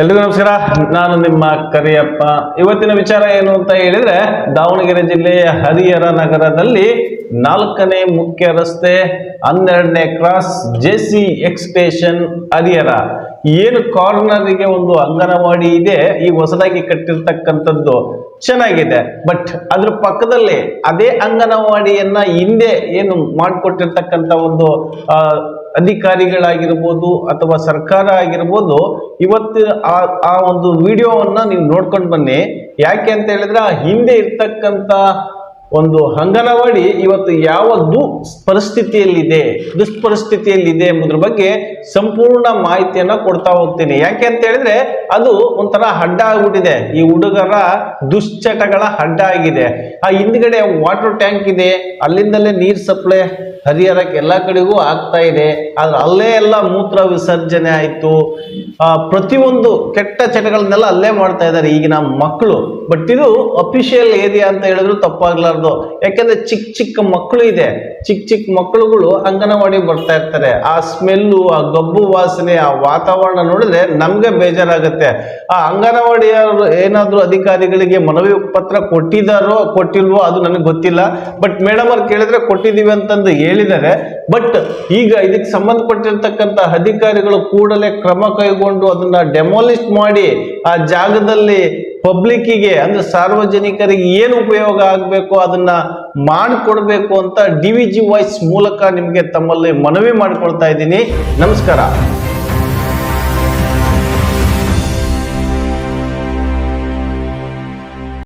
ಎಲ್ರಿಗೂ ನಮಸ್ಕಾರ. ನಾನು ನಿಮ್ಮ ಕರಿಯಪ್ಪ. ಇವತ್ತಿನ ವಿಚಾರ ಏನು ಅಂತ ಹೇಳಿದ್ರೆ, ದಾವಣಗೆರೆ ಜಿಲ್ಲೆಯ ಹರಿಹರ ನಗರದಲ್ಲಿ ನಾಲ್ಕನೇ ಮುಖ್ಯ ರಸ್ತೆ, ಹನ್ನೆರಡನೇ cross J C extension Harihar. ಏನು ಕಾರ್ನರಿಗೆ ಒಂದು ಅಂಗನವಾಡಿ ಇದೆ, ಈ ಹೊಸದಾಗಿ ಕಟ್ಟಿರ್ತಕ್ಕಂಥದ್ದು ಚೆನ್ನಾಗಿದೆ. ಬಟ್ ಅದ್ರ ಪಕ್ಕದಲ್ಲಿ ಅದೇ ಅಂಗನವಾಡಿಯನ್ನ ಹಿಂದೆ ಏನು ಮಾಡಿಕೊಟ್ಟಿರ್ತಕ್ಕಂಥ ಒಂದು ಅಧಿಕಾರಿಗಳಾಗಿರ್ಬೋದು ಅಥವಾ ಸರ್ಕಾರ ಆಗಿರ್ಬೋದು, ಇವತ್ತು ಆ ಆ ಒಂದು ವಿಡಿಯೋವನ್ನ ನೀವು ನೋಡ್ಕೊಂಡು ಬನ್ನಿ. ಯಾಕೆ ಅಂತ ಹೇಳಿದ್ರೆ, ಆ ಹಿಂದೆ ಇರ್ತಕ್ಕಂಥ ಒಂದು ಅಂಗನವಾಡಿ ಇವತ್ತು ಯಾವ ದು ಪರಿಸ್ಥಿತಿಯಲ್ಲಿದೆ ದುಷ್ಪರಿಸ್ಥಿತಿಯಲ್ಲಿದೆ ಎಂಬುದ್ರ ಬಗ್ಗೆ ಸಂಪೂರ್ಣ ಮಾಹಿತಿಯನ್ನ ಕೊಡ್ತಾ ಹೋಗ್ತೀನಿ. ಯಾಕೆ ಅಂತ ಹೇಳಿದ್ರೆ ಅದು ಒಂಥರ ಅಡ್ಡ ಆಗ್ಬಿಟ್ಟಿದೆ. ಈ ಹುಡುಗರ ದುಶ್ಚಟಗಳ ಅಡ್ಡ ಆಗಿದೆ. ಆ ಹಿಂದ್ಗಡೆ ವಾಟರ್ ಟ್ಯಾಂಕ್ ಇದೆ, ಅಲ್ಲಿಂದಲೇ ನೀರ್ ಸಪ್ಲೈ ಹರಿಹರಕ್ಕೆ ಎಲ್ಲ ಕಡೆಗೂ ಆಗ್ತಾ ಇದೆ. ಆದ್ರೆ ಅಲ್ಲೇ ಎಲ್ಲ ಮೂತ್ರ ವಿಸರ್ಜನೆ ಆಯ್ತು. ಪ್ರತಿಯೊಂದು ಕೆಟ್ಟ ಚಟಗಳನ್ನೆಲ್ಲ ಅಲ್ಲೇ ಮಾಡ್ತಾ ಇದ್ದಾರೆ ಈಗಿನ ಮಕ್ಕಳು. ಬಟ್ ಇದು ಅಫಿಷಿಯಲ್ ಏರಿಯಾ ಅಂತ ಹೇಳಿದ್ರು ತಪ್ಪಾಗ್ಲಾರ್ದು. ಯಾಕೆಂದ್ರೆ ಚಿಕ್ಕ ಚಿಕ್ಕ ಮಕ್ಕಳು ಇದೆ. ಚಿಕ್ಕ ಚಿಕ್ಕ ಮಕ್ಕಳುಗಳು ಅಂಗನವಾಡಿ ಬರ್ತಾ ಇರ್ತಾರೆ. ಆ ಸ್ಮೆಲ್ಲು, ಆ ಗಬ್ಬು ವಾಸನೆ, ಆ ವಾತಾವರಣ ನೋಡಿದ್ರೆ ನಮ್ಗೆ ಬೇಜಾರಾಗುತ್ತೆ. ಆ ಅಂಗನವಾಡಿಯ ಏನಾದ್ರೂ ಅಧಿಕಾರಿಗಳಿಗೆ ಮನವಿ ಪತ್ರ ಕೊಟ್ಟಿದ್ದಾರೋ, ಕೊಟ್ಟಿಲ್ವೋ ಅದು ನನಗೆ ಗೊತ್ತಿಲ್ಲ. ಬಟ್ ಮೇಡಮ್ ಅವ್ರು ಕೇಳಿದ್ರೆ ಕೊಟ್ಟಿದೀವಿ ಅಂತಂದು ಹೇಳಿದ್ದಾರೆ. ಬಟ್ ಈಗ ಇದಕ್ಕೆ ಸಂಬಂಧಪಟ್ಟಿರ್ತಕ್ಕಂಥ ಅಧಿಕಾರಿಗಳು ಕೂಡಲೇ ಕ್ರಮ ಕೈಗೊಂಡು ಅದನ್ನ ಡೆಮೋಲಿಸ್ಟ್ ಮಾಡಿ ಆ ಜಾಗದಲ್ಲಿ ಪಬ್ಲಿಕ್ಕಿಗೆ ಅಂದ್ರೆ ಸಾರ್ವಜನಿಕರಿಗೆ ಏನು ಉಪಯೋಗ ಆಗಬೇಕು ಅದನ್ನ ಮಾಡಿಕೊಡ್ಬೇಕು ಅಂತ ಡಿ ವಿ ಜಿ ವಾಯ್ಸ್ ಮೂಲಕ ನಿಮಗೆ ತಮ್ಮಲ್ಲಿ ಮನವಿ ಮಾಡ್ಕೊಳ್ತಾ ಇದ್ದೀನಿ. ನಮಸ್ಕಾರ.